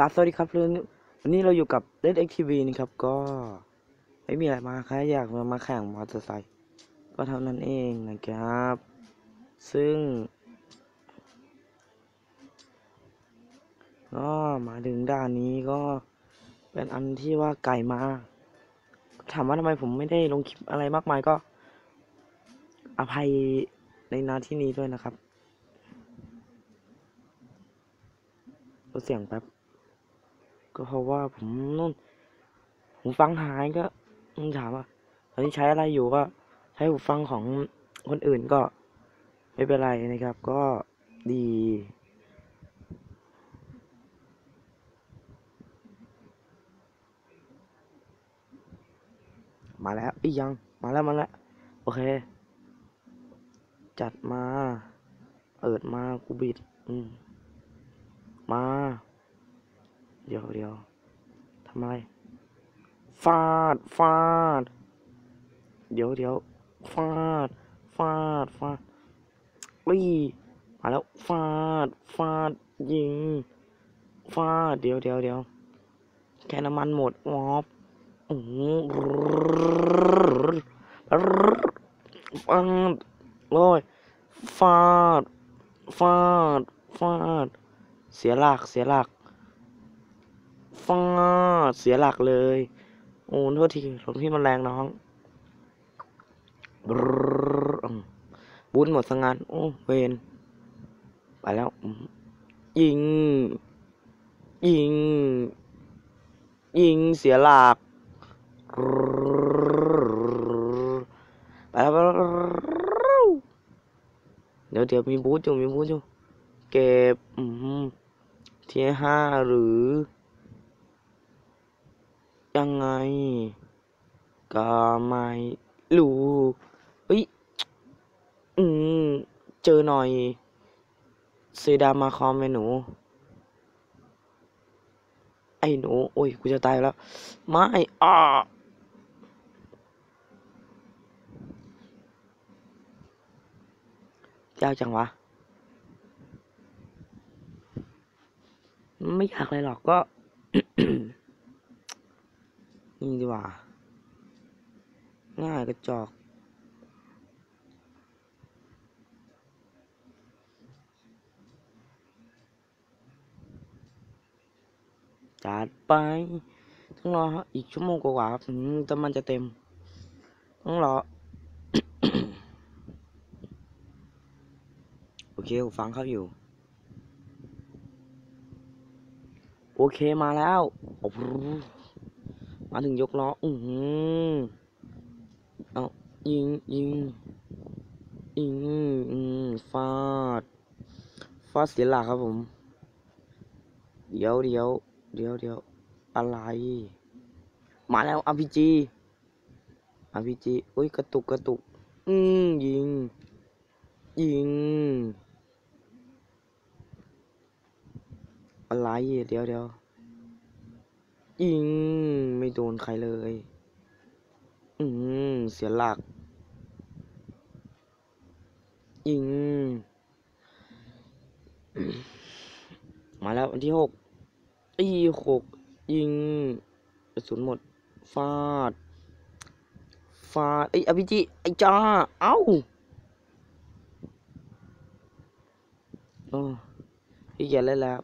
กาสวัสดีครับเรื่องวันนี้เราอยู่กับ Red X TV นะครับ ก็ไม่มีอะไรมาแค่อยากมามาแข่งมอเตอร์ไซค์ก็เท่านั้นเองนะครับ ซึ่งก็มาถึงด่านนี้ก็เป็นอันที่ว่าไกลมาถามว่าทำไมผมไม่ได้ลงคลิปอะไรมากมายก็ อภัยในนาที่นี้ด้วยนะครับลดเสียงแป๊บ ก็เพราะว่าผมนู่นหูฟังหายก็ต้องถามว่าตอนนี้ใช้อะไรอยู่ก็ใช้หูฟังของคนอื่นก็ไม่เป็นไรนะครับ ก็ดีมาแล้วอีกยัง มาแล้ว มาแล้ว โอเค จัดมาเปิดมา กูบิด อืม มา เดี๋ยวเดี๋ยวทำอะไรฟาดฟาด เดี๋ยวเดี๋ยวฟาดฟาดฟาดอุ้ยมาแล้วฟาดฟาดยิงฟาดเดี๋ยวเดี๋ยวเดี๋ยวแค่น้ำมันหมดวอบโอ้โหฟาดโอ้ยฟาดฟาดฟาด เสียหลักเสียหลัก ฟาดเสียหลักเลย โอ้โทษทีรถพี่มันแรงน้องบบุญหมดสังงาน โอ้ เวนไปแล้ว ยิง ยิง ยิงเสียหลักไปแล้วเดี๋ยวเดี๋ยวมีบูธอยู่มีบูธอยู่ เก็บที่ห้าหรือ ยังไง ก็ไม่รู้เฮ้ย อืม เจอหน่อยเซดามาคอมไหมหนู ไอ้หนู โอ้ย กูจะตายแล้ว ไม่อ่ายากจังวะ ไม่อยากเลยหรอกก็ นี่ดีกว่า ง่ายกระจอก จัดไป ต้องรออีกชั่วโมงกว่าครับถึงจะมันจะเต็ม ต้องรอ โอเคผมฟังเขาอยู่โอเคมาแล้วโอ้โห มาถึงยกล้อ อือหือเอายิงยิงยิงอืมฟาด ฟาดเสียหลักครับผม เดี๋ยวเดี๋ยวเดี๋ยวเดี๋ยวอะไร มาแล้วอาพีจีอพีจีอุ้ยกระตุกกระตุก อืมยิง ยิง อะไร เดี๋ยวเดี๋ยว ยิงไม่โดนใครเลย อืมเสียหลัก ยิง มาแล้ววันที่หกอีหกยิงกระสุนหมด ฟาด ฟาดไอ้อภิจิไอ้จ้า เอ้าโอ้พี่อย่าเล่นแล้ว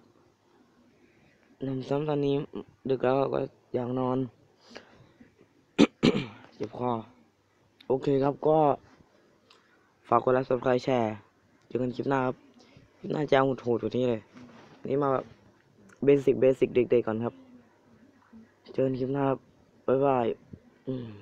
นำซ้ำตอนนี้ดึกแล้วก็อยากนอน เจ็บคอ โอเคครับก็ ฝากกดไลค์ subscribe แชร์เจอกันคลิปหน้าครับคลิปหน้าจะเอาโหดๆกว่านี้เลย นี่มาแบบเบสิกเบสิกเด็กๆก่อนครับ เจอกันคลิปหน้าครับบ๊ายบายอืม